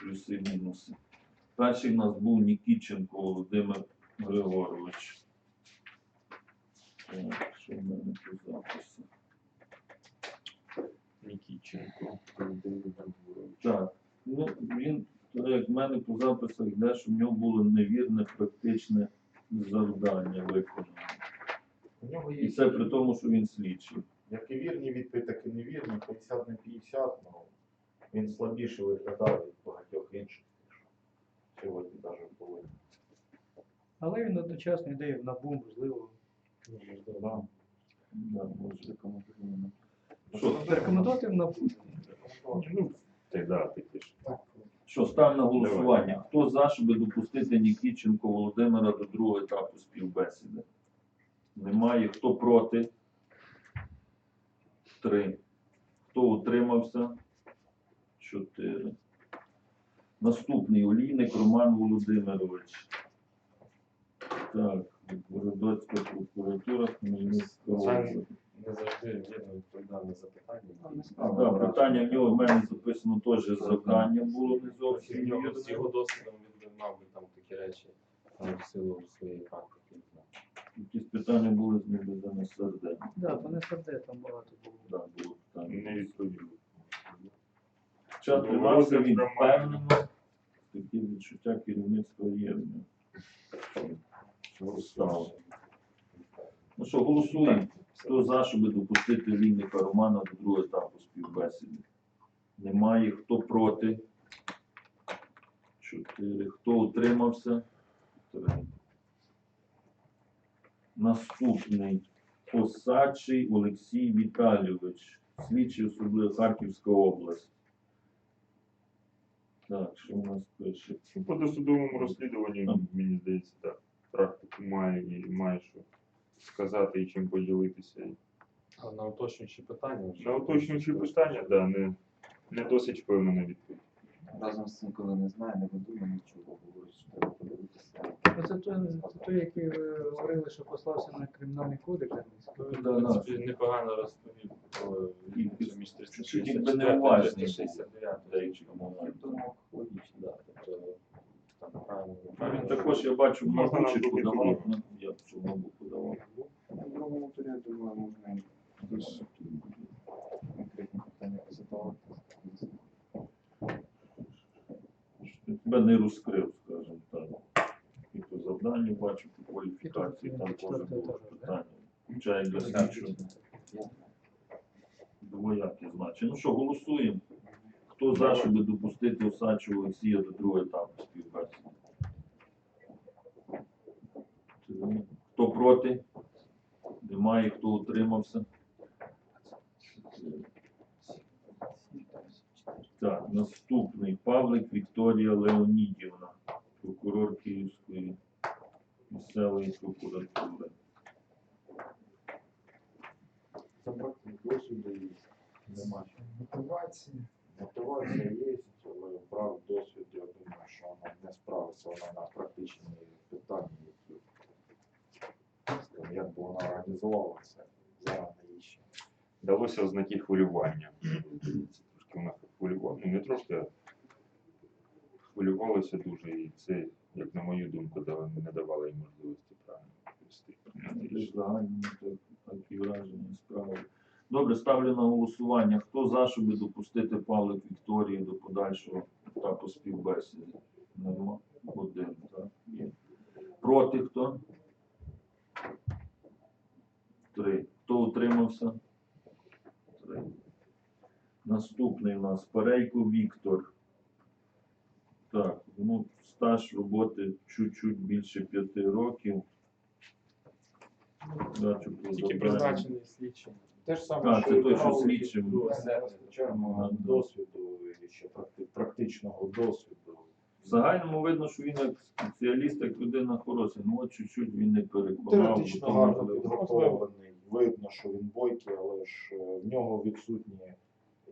плюси, мінуси. Перший в нас був Нікітченко Володимир Григорович. Так, що в мене по запису? Нікіченко, Володимир Григорович. Так, ну він, як в мене по записах йде, що в нього було невірне практичне завдання виконане. У нього є І це при тому, що він слідчий. як і вірні відповідь, так і невірні, 50 на 50, ну він слабіше виглядав від багатьох інших. Сьогодні навіть повинен. Але він одночасно йде в набу, можливо. Да. Да, може рекомендовано. Що? Рекомендувати в набу. Ну, ти да. Що ставлю на голосування? Хто за, щоб допустити Нікітченко Володимира до другого етапу співбесіди? Немає. Хто проти? Три. Хто утримався? Чотири. Наступний олійник Роман Володимирович. Так, Городоцька прокуратура, Хмельницька область. Не завжди вірно відповідав на запитання. А, да, питання в нього в мене записано теж завдання було не зовсім в нього з його досвідом він би мав би там такі речі там, в силу своєї практики. знав. Якісь питання були з ним до НСРД. Да, то не серде, там багато було. Да, було питання. Не відповів. Час тривався він впевнено. Такі відчуття керівництва є. в стало? Ну що, голосуємо. Хто за, щоб допустити Лінника Романа до другого етапу співбесіди? Немає. Хто проти? Чотири. Хто утримався? Три. Наступний Осадчий Олексій Віталійович, слідчий особливо Харківська область. Так, що у нас пише? Ну, По досудовому розслідуванню, Так. мені здається, так. Практику має і має що сказати і чим поділитися. А на уточнюючі питання. На уточнюючі питання, да, не, не досить впевнена відповідь. Разом з цим, коли не знає, не видумає нічого, говорить, що треба подивитися. Ну, Це той, це той, який ви говорили, що послався на кримінальний кодекс. Ну, Да, В да. принципі, непогано розповів про І- різницю між чуть-чуть якби 364 369. деякі моменти. Думав, логічно. Да, тобто, там правильно. А Він також, я бачу, в Можна нам Я б що в Мабу другому турі, я думаю, можна і конкретні питання задавати. Тебе не розкрив, скажімо так. І по завданню бачу, по кваліфікації там теж було питання. Як для слідчого двояке значення. Ну що, голосуємо. Хто за, щоб допустити Осадчого Олексія до другого етапу співбесіди? Три. Хто проти? Немає, хто утримався? Так, наступний Павлик Вікторія Леонідівна, прокурор Київської місцевої прокуратури. Забрати досвіду і немає. Мотивації. Мотивація є, але брав досвід, я думаю, що вона не справиться вона на практичні питання, як би вона організувала це ще. Далося ознаки хвилювання. Трошки вона хвилювала. Ну не трошки, а хвилювалася дуже, і це, як на мою думку, не давало їй можливості правильно такі враження справи. Добре, ставлю на голосування. Хто за, щоб допустити Павлик Вікторії до подальшого етапу співбесіди? Нема. Один, так. Є. Проти хто? Три. Хто утримався? Три. Наступний у нас Перейко Віктор. Так, ну, стаж роботи чуть-чуть більше п'яти років. Бачу, Тільки завданню. призначений слідчим. Те ж саме, А, що це і той, що Павло, слідчим. не вистачаємо досвіду і ще практи- практичного досвіду. Загальному видно, що він як спеціаліст, як людина хороша. Ну от чуть-чуть він не переконав. Теоретично бо гарно можливо, підготовлений, видно, що він бойкий, але ж е, в нього відсутні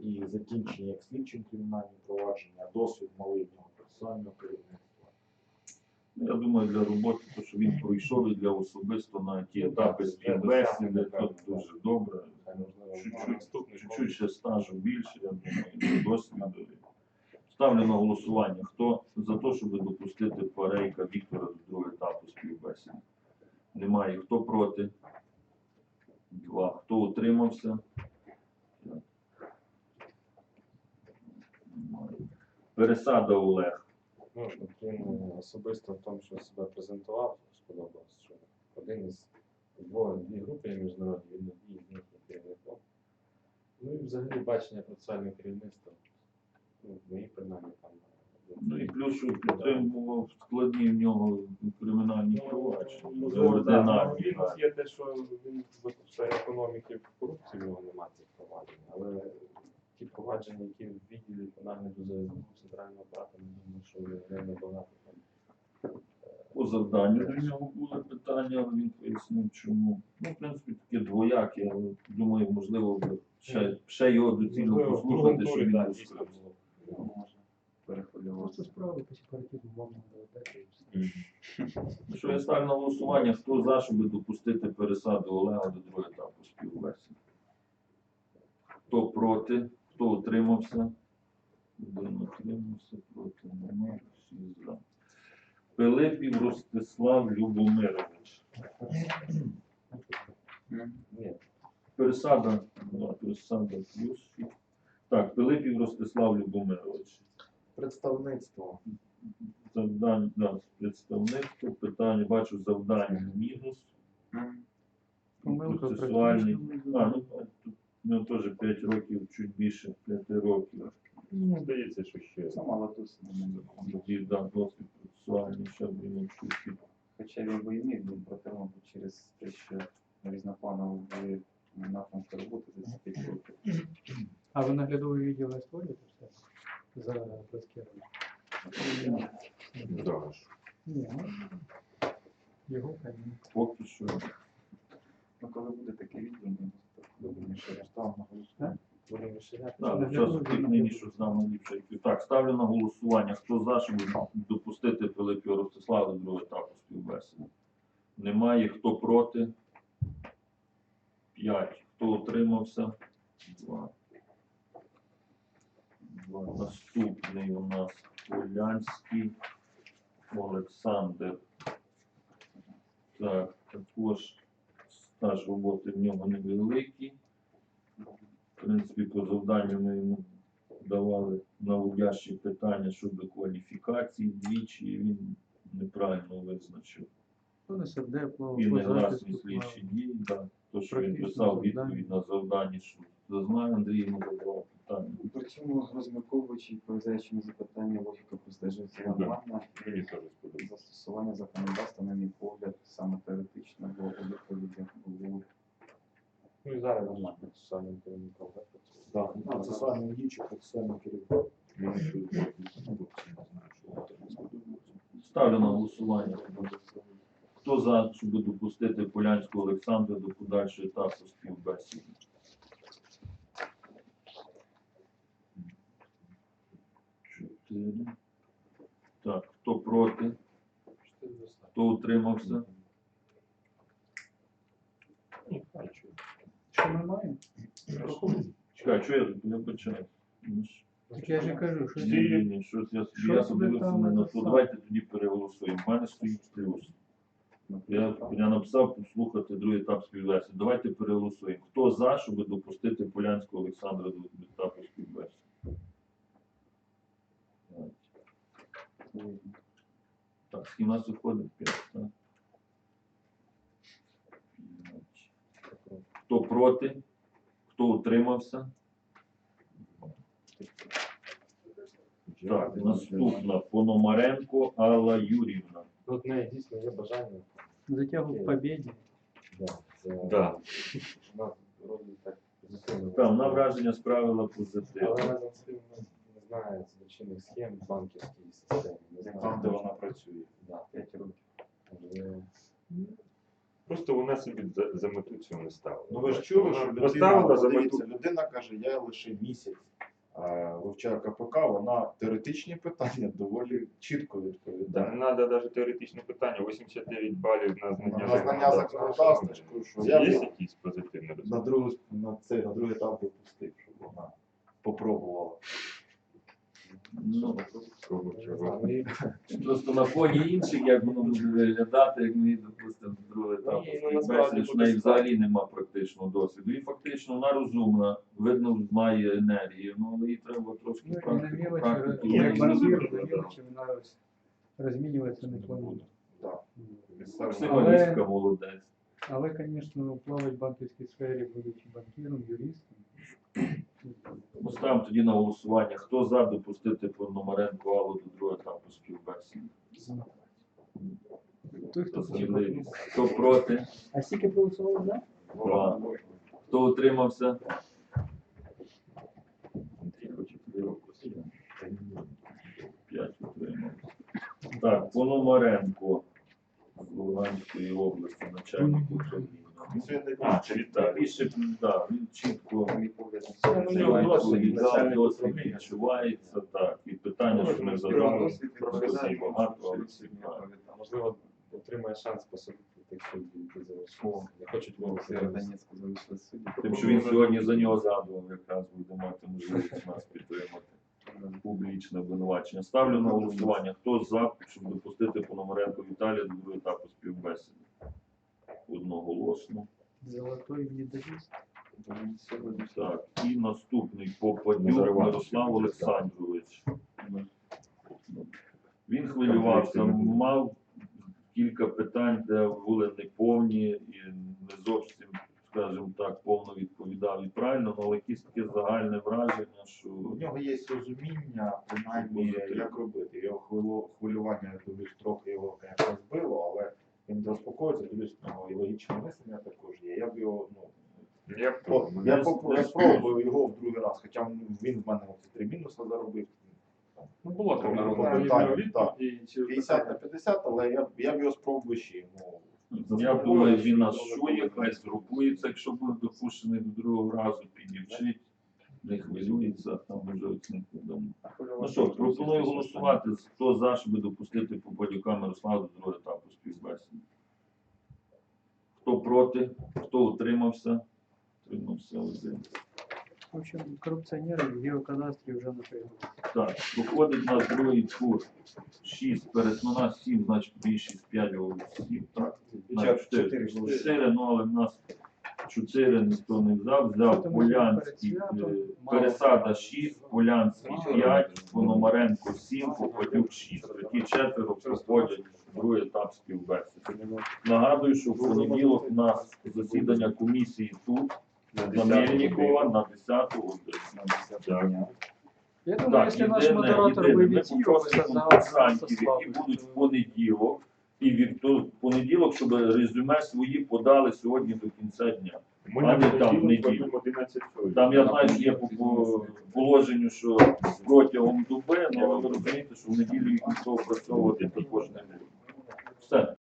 і закінчення як слідчим кримінальні провадження, досвід малий в нього процесуального керівництва. Я думаю, для роботи, то, що він пройшов і для особисто на ті етапи співбесіди, то дуже добре. Можливо, Чуть-чуть, чуть-чуть ще стажу більше, я думаю, і досвіду. Ставлю на голосування. Хто за те, щоб допустити Парейка Віктора до другого етапу співбесіди? Немає. Хто проти? Два. Хто утримався? Пересада Олег. Ну, особисто в тому, що себе презентував, сподобалось, що один із двох дві групи є міжнародні, він одній з. Ну і взагалі бачення процесуального керівництва. Ну, мої принаймні там. е, Ну і плюс, що підтримував складні в нього кримінальні провадження. Ну, Можливо, так. Неординарні, Мінус є те, що він в економіки в корупції в нього немає цих проваджень, але ті провадження, які в відділі по нагляду за центрального апарату, я думаю, що не набагато там. По завданню до нього були питання, але він пояснив, чому. Ну, в принципі, таке двояке, але думаю, можливо, ще, ще його доцільно послухати, що він так, Може. Перехвилювався. Просто справи по сепаратизму і все. Ну, Що я ставлю на голосування, хто за, щоб допустити пересаду Олега до другого етапу співбесіди? Хто проти, хто утримався? Один утримався, проти немає, всі за. Пилипів Ростислав Любомирович. Пересада, да, пересада плюс. Так, Пилипів Ростислав Любомирович. Представництво. Завдання, да, представництво, питання, бачу, завдання мінус. Помилка Процесуальний. А, ну, тут ну, теж 5 років, чуть більше 5 років. Ну, здається, що ще. Це мало тут Тоді, да, досвід процесуальний, ще б він чуть. Хоча він би і міг був проте, мабуть, через те, що різнопланові напрямки роботи за ці 5 років. А ви наглядовий відділ не створюєте все? За Плескером? Да. Ні, ну, камінь. Поки що. Ну, коли буде такий відділ, ми думаю, що я став на голосування. будемо розширяти. Да, Наглядовий час тих відділ. що з нами ліпше. Так, ставлю на голосування. Хто за, щоб допустити Пилипів Ростислава до другого етапу співбесіди? Немає. Хто проти? П'ять. Хто утримався? Два. Два. Наступний у нас Полянський Олександр. Так, також стаж роботи в нього невеликий. В принципі, по завданню ми йому давали наводящі питання щодо кваліфікації двічі, і він неправильно визначив. І негласні слідчі дії, то, що він писав відповідь на завдання, що зазнає, Андрій задавав питання. При цьому розмірковуючи і відповідаючи на запитання, логіка простежується Да. нормальна. Мені теж. Застосування законодавства, на мій погляд, саме теоретично до відповіді було Ну і зараз нормально процесуальним керівником. так. Так, ну, процесуальний діючий, процесуальний керівник. Сподобалося. Ставлю на голосування. Хто за, щоб допустити Полянського Олександра до подальшого етапу співбесіди? Чотири. Так, хто проти? Хто утримався? Ну. Що ми маємо? Чекай, що я не почав? Ну, Так я ж кажу, що Ні, ні, ні, щось я, Що я подивився там не на то. написав? Давайте тоді переголосуємо. У мене стоїть плюс. Я, я написав послухати другий етап співбесіди. Давайте переголосуємо. Хто за, щоб допустити Полянського Олександра до етапу співбесіди? Так, у нас виходить 5, так? П'ять. Хто проти? Хто утримався? Так, наступна Пономаренко Алла Юрівна. Ну, от в дійсно є бажання. затягу в побєді. Да, це, Да. Так позитивно. Там на враження справила позитив. Знає злочинних схем в банківській системі. Не знає, Там, де вона працює. Да, 5 років. Можливо. Просто вона собі за, за мету цього не ставила. Ну ви ж чули, що людина, поставила за мету. людина каже, я лише місяць е, вивчаю КПК, вона теоретичні питання доволі чітко Да, відповідає. не треба навіть теоретичне питання, 89 балів на знання На знання законодавства, що я Є б якісь позитивні на другу на цей на другий етап допустив, щоб вона попробувала. Ну, Просто на фоні інших, як воно буде виглядати, як ми, допустимо, другий етап, що в неї взагалі нема практичного досвіду. І фактично вона розумна, видно, має енергію, ну але їй треба трошки Ну, на практику, практику. Як на вона ось не планує. Так. Максималістка молодець. Але, звісно, плавати в банківській сфері, будучи банкіром, юристом. Поставимо тоді на голосування. Хто за допустити Пономаренко Аллу до другого етапу співбесіди? Той, хто Можливість. Хто проти? А скільки проголосував за? Два. Хто утримався? П'ять утримався. Так, Пономаренко Луганської області, начальник управління. А, чи так, да, він чітко Ну, досвід, досвід, відчувається, так. І питання, що ми задали, Досвід багато, але. Можливо, отримає шанс посадити тих суддів, які залишилися. Не хочуть вивести. Сєвєродонецьку залишили судді. Тим, що він сьогодні за нього згадував, якраз буде мати можливість нас підтримати. Публічне обвинувачення. Ставлю на голосування. Хто за, щоб допустити Пономаренко Віталія до другого етапу співбесіди? Одноголосно. Золотой медаліст. Так, і наступний Попадюк Мирослав Олександрович. Він хвилювався, мав кілька питань, де були неповні і не зовсім, скажімо так, повно відповідав і правильно, але якесь таке загальне враження, що У нього є розуміння, принаймні, як робити. Його хвило- хвилювання, я дивлюсь, трохи його конечно, збило, але він заспокоїться, дивлюсь, в і логічне мислення також є. Я б його, ну, Я ну, спробую його в другий раз, хоча він в мене три мінуси заробив. Ну, було там Ну, чи 50 на 50, але я, б- я б його спробую ще. Ну, я думаю, він нас чує, хай згрупується, якщо буде допущений до другого разу, підівчить, не хвилюється, там вже оцінку дамо. Ну що, пропоную голосувати, хто за, щоб допустити Попадюка Мирослава до другого етапу співбесіди. Хто проти, хто утримався? Утримався один. В общем, корупціонери в геокадастрі вже напрягли. Так, виходить на другий тур. 6, пересмана 7, значить більшість 5 голосів. Так, на 4. 4, ну але в нас 4 ніхто не взяв. Взяв Що Полянський, перед святом? е, Мало. Пересада 6, Полянський 5, Пономаренко 7, Попадюк 6. Такі четверо проходять другий етап співбесіди. Нагадую, що в понеділок у нас засідання комісії тут, на Мельникова, на 10 годину. Я думаю, Так, якщо наш єдине, модератор єдине, вивів ми його, попросимо сказав, які будуть в понеділок, і в понеділок, щоб резюме свої подали сьогодні до кінця дня. Ми А не на там, в неділю неділю. проведемо 11 хвилин. Там я знаю, що є по по положенню, що протягом доби, ну, але ви розумієте, що в неділю їх ніхто опрацьовувати також не буде. Все.